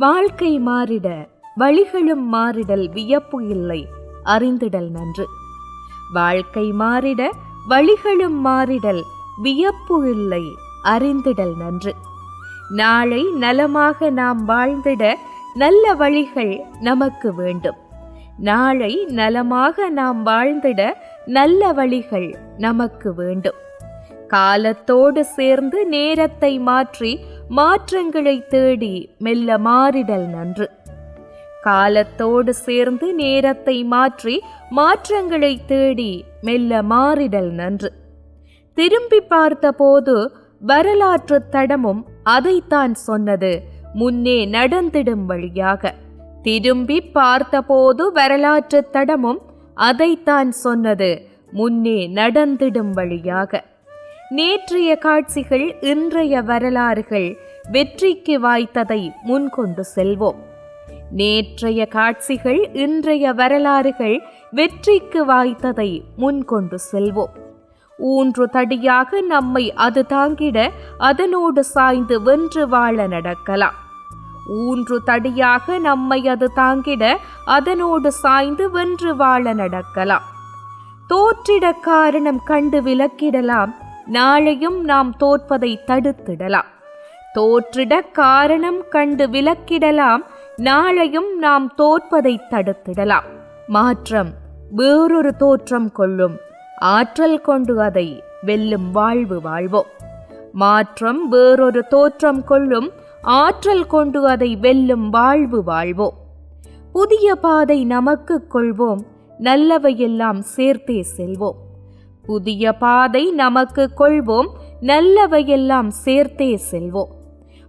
வாழ்க்கை மாறிட வழிகளும் மாறிடல் வியப்பு இல்லை அறிந்திடல் நன்று. வாழ்க்கை மாறிட வழிகளும் மாறிடல் வியப்பு இல்லை அறிந்திடல் நன்று. நாளை நலமாக நாம் வாழ்ந்திட நல்ல வழிகள் நமக்கு வேண்டும். நாளை நலமாக நாம் வாழ்ந்திட நல்ல வழிகள் நமக்கு வேண்டும். காலத்தோடு சேர்ந்து நேரத்தை மாற்றி மாற்றங்களை தேடி மெல்ல மாறிடல் நன்று. காலத்தோடு சேர்ந்து நேரத்தை மாற்றி மாற்றங்களை தேடி மெல்ல மாறிடல் நன்று. திரும்பி பார்த்தபோது வரலாற்று தடமும் அதைத்தான் சொன்னது முன்னே நடந்திடும் வழியாக. திரும்பி பார்த்தபோது வரலாற்று தடமும் அதைத்தான் சொன்னது முன்னே நடந்திடும் வழியாக. நேற்றைய காட்சிகள் இன்றைய வரலாறுகள் வெற்றிக்கு வாய்த்ததை முன்கொண்டு செல்வோம். நேற்றைய காட்சிகள் இன்றைய வரலாறுகள் வெற்றிக்கு வாய்த்ததை முன்கொண்டு செல்வோம். ஊன்று தடியாக நம்மை அது தாங்கிட அதனோடு சாய்ந்து வென்று வாழ நடக்கலாம். ஊன்று தடியாக நம்மை அது தாங்கிட அதனோடு சாய்ந்து வென்று வாழ நடக்கலாம். தோற்றிட காரணம் கண்டு விலக்கிடலாம் நாளையும் நாம் தோற்பதை தடுத்திடலாம். தோற்றிட காரணம் கண்டு விலக்கிடலாம் நாளையும் நாம் தோற்பதை தடுத்திடலாம். மாற்றம் வேறொரு தோற்றம் கொள்ளும். ஆற்றல் கொண்டு அதை வெல்லும் வாழ்வு வாழ்வோம். மாற்றம் வேறொரு தோற்றம் கொள்ளும். ஆற்றல் கொண்டு அதை வெல்லும் வாழ்வு வாழ்வோம். புதிய பாதை நமக்கு கொள்வோம். நல்லவையெல்லாம் சேர்த்தே செல்வோம். புதிய பாதை நமக்கு கொள்வோம் நல்லவையெல்லாம் சேர்த்தே செல்வோம்.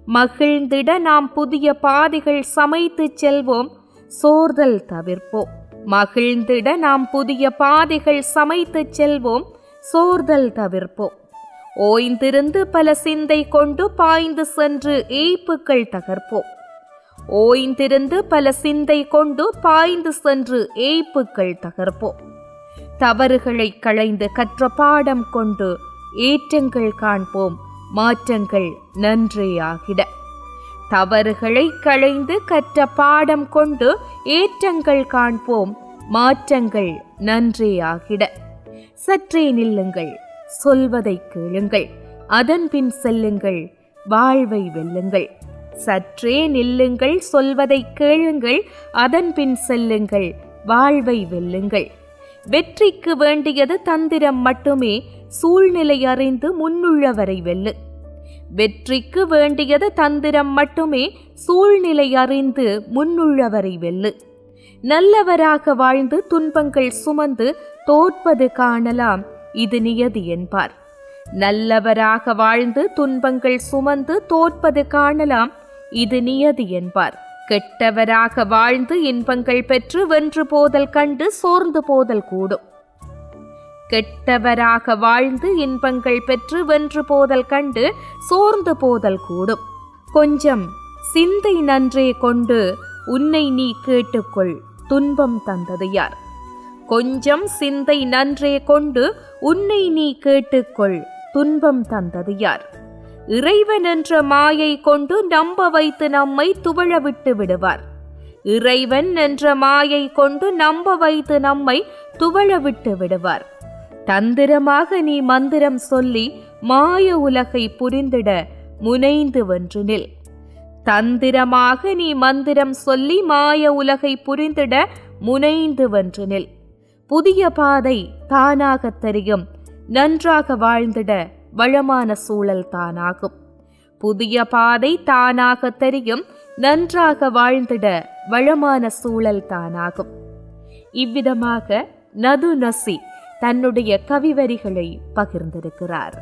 மகிழ்ந்திட நாம் புதிய பாதைகள் சமைத்து செல்வோம் சோர்தல் தவிர்ப்போம். மகிழ்ந்திட நாம் புதிய பாதைகள் சமைத்து செல்வோம் சோர்தல் தவிர்ப்போம். ஓய்ந்திருந்து பல சிந்தை கொண்டு பாய்ந்து சென்று ஏய்ப்புகள் தகர்ப்போம். ஓய்ந்திருந்து பல சிந்தை கொண்டு பாய்ந்து சென்று ஏய்ப்புகள் தகர்ப்போம். தவறுகளை களைந்து கற்ற பாடம் கொண்டு ஏற்றங்கள் காண்போம். மாற்றங்கள் நன்றியாகிட. தவறுகளை களைந்து கற்ற பாடம் கொண்டு ஏற்றங்கள் காண்போம். மாற்றங்கள் நன்றியாகிட. சற்றே நில்லுங்கள் சொல்வதை கேளுங்கள் அதன் பின் செல்லுங்கள் வாழ்வை வெல்லுங்கள். சற்றே நில்லுங்கள் சொல்வதை கேளுங்கள் அதன் பின் செல்லுங்கள் வாழ்வை வெல்லுங்கள். வெற்றிக்கு வேண்டியது தந்திரம் மட்டுமே சூழ்நிலை அறிந்து முன்னுள்ளவரை வெல்லு. வெற்றிக்கு வேண்டியது தந்திரம் மட்டுமே சூழ்நிலை அறிந்து முன்னுள்ளவரை வெல்லு. நல்லவராக வாழ்ந்து துன்பங்கள் சுமந்து தோற்பது காணலாம் இது நியதி என்பார். நல்லவராக வாழ்ந்து துன்பங்கள் சுமந்து தோற்பது காணலாம் இது நியதி என்பார். கெட்டவராக வாழ்ந்து இன்பங்கள் பெற்று வென்று போதல் கண்டு சோர்ந்து போதல் கூடும். கெட்டவராக வாழ்ந்து இன்பங்கள் பெற்று வென்று போதல் கண்டு சோர்ந்து போதல் கூடும். கொஞ்சம் சிந்தை நன்றே கொண்டு உன்னை நீ கேட்டுக்கொள் துன்பம் தந்தது யார்? கொஞ்சம் சிந்தை நன்றே கொண்டு உன்னை நீ கேட்டுக்கொள் துன்பம் தந்தது யார்? இறைவன் என்ற மாயை கொண்டு நம்ப வைத்து நம்மை துவழ விட்டு விடுவார். இறைவன் என்ற மாயை கொண்டு நம்ப வைத்து நம்மை துவழ விட்டு விடுவார். தந்திரமாக நீ மந்திரம் சொல்லி மாய உலகை புரிந்திட முனைந்து வென்று நில். தந்திரமாக நீ மந்திரம் சொல்லி மாய உலகை புரிந்திட முனைந்து வென்று நில். புதிய பாதை தானாக தெரியும். நன்றாக வாழ்ந்திட வளமான சூழல் தானாகும். புதிய பாதை தானாக தெரியும் நன்றாக வாழ்ந்திட வளமான சூழல் தானாகும். இவ்விதமாக நது நசி தன்னுடைய கவிவரிகளை பகிர்ந்திருக்கிறார்.